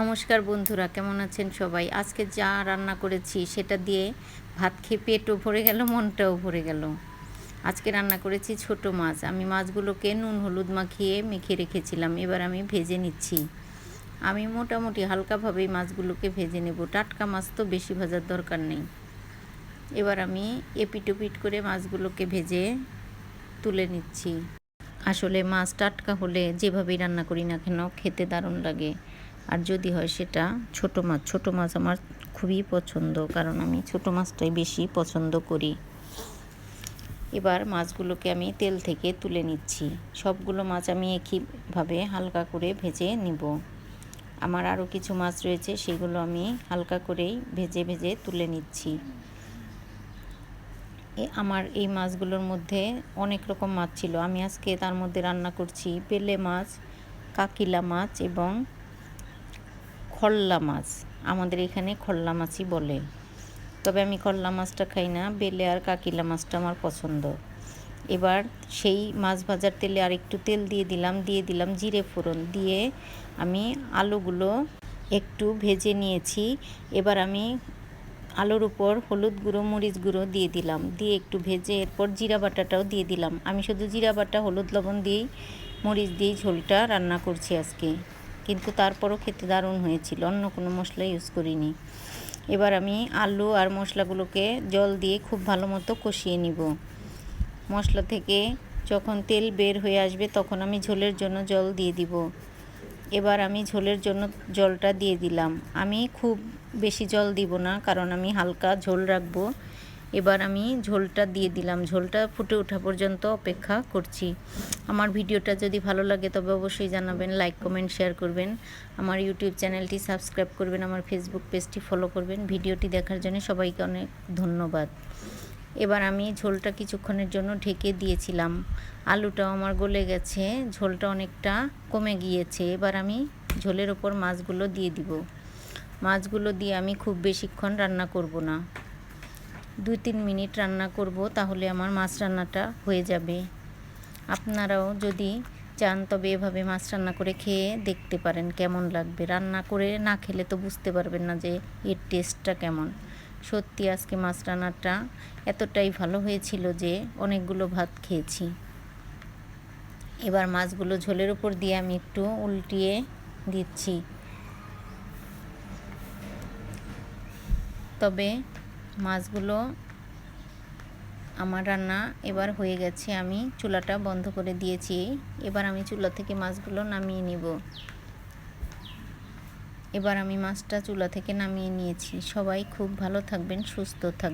নমস্কার বন্ধুরা, কেমন আছেন সবাই? আজকে যা রান্না করেছি সেটা দিয়ে ভাত খেয়ে পেটও ভরে গেল, মনটাও ভরে গেল। আজকে রান্না করেছি ছোট মাছ। আমি মাছগুলোকে নুন হলুদ মাখিয়ে মেখে রেখেছিলাম, এবার আমি ভেজে নিচ্ছি। আমি মোটামুটি হালকাভাবেই মাছগুলোকে ভেজে নেব। টাটকা মাছ তো বেশি ভাজার দরকার নেই। এবার আমি এপিটোপিট করে মাছগুলোকে ভেজে তুলে নিচ্ছি। আসলে মাছ টাটকা হলে যেভাবেই রান্না করি না কেন, খেতে দারুণ লাগে। আর যদি হয় সেটা ছোট মাছ ছোট মাছ আমার খুবই পছন্দ, কারণ আমি ছোট মাছটাই বেশি পছন্দ করি। এবার মাছগুলোকে আমি তেল থেকে তুলে নিচ্ছি। সবগুলো মাছ আমি একইভাবে হালকা করে ভেজে নিব। আমার আরও কিছু মাছ রয়েছে, সেগুলো আমি হালকা করেই ভেজে ভেজে তুলে নিচ্ছি। এ আমার এই মাছগুলোর মধ্যে অনেক রকম মাছ ছিল। আমি আজকে তার মধ্যে রান্না করছি পেলে মাছ, কাকিলা মাছ এবং খল্লা মাছ। আমাদের এখানে খল্লা মাছই বলে। তবে আমি খল্লা মাছটা খাই না, বেলে আর কাকিলা মাছটা আমার পছন্দ। এবার সেই মাছ ভাজার তেলে আর একটু তেল দিয়ে দিলাম দিয়ে দিলাম জিরে ফোড়ন। দিয়ে আমি আলুগুলো একটু ভেজে নিয়েছি। এবার আমি আলুর উপর হলুদ গুঁড়ো, মরিচ গুঁড়ো দিয়ে দিলাম। দিয়ে একটু ভেজে এরপর জিরা বাটাটাও দিয়ে দিলাম। আমি শুধু জিরা বাটা, হলুদ লবণ দিয়েই, মরিচ দিয়েই ঝোলটা রান্না করছি আজকে। কিন্তু তারপরও খেতে দারুণ হয়েছিল, অন্য কোনো মশলা ইউজ করিনি। এবার আমি আলু আর মশলাগুলোকে জল দিয়ে খুব ভালো মতো কষিয়ে নিব। মশলা থেকে যখন তেল বের হয়ে আসবে তখন আমি ঝোলের জন্য জল দিয়ে দিব। এবার আমি ঝোলের জন্য জলটা দিয়ে দিলাম। আমি খুব বেশি জল দিব না, কারণ আমি হালকা ঝোল রাখব। এবার আমি ঝোলটা দিয়ে দিলাম। ঝোলটা ফুটে ওঠা পর্যন্ত অপেক্ষা করছি। আমার ভিডিওটা যদি ভালো লাগে, তবে অবশ্যই জানাবেন লাইক কমেন্ট শেয়ার করবেন। আমার ইউটিউব চ্যানেলটি সাবস্ক্রাইব করবেন, আমার ফেসবুক পেজটি ফলো করবেন। ভিডিওটি দেখার জন্য সবাইকে অনেক ধন্যবাদ। এবার আমি ঝোলটা কিছুক্ষণের জন্য ঢেকে দিয়েছিলাম। আলুটাও আমার গলে গেছে, ঝোলটা অনেকটা কমে গিয়েছে। এবার আমি ঝোলের ওপর মাছগুলো দিয়ে দিব। মাছগুলো দিয়ে আমি খুব বেশিক্ষণ রান্না করব না। দুই তিন মিনিট রান্না করব, তাহলে আমার মাছ রান্নাটা হয়ে যাবে। আপনারাও যদি চান, তবে এভাবে মাছ রান্না করে খেয়ে দেখতে পারেন কেমন লাগবে। রান্না করে না খেলে তো বুঝতে পারবেন না যে এর টেস্টটা কেমন। সত্যি আজকে মাছ রান্নাটা এতটাই ভালো হয়েছিল যে অনেকগুলো ভাত খেয়েছি। এবার মাছগুলো ঝোলের উপর দিয়ে আমি একটু উল্টিয়ে দিচ্ছি। তবে মাছগুলো আমার রান্না এবার হয়ে গেছে। আমি চুলাটা বন্ধ করে দিয়েছি। এবার আমি চুলা থেকে মাছগুলো নামিয়ে নিব। এবার আমি মাছটা চুলা থেকে নামিয়ে নিয়েছি। সবাই খুব ভালো থাকবেন, সুস্থ থাকবেন।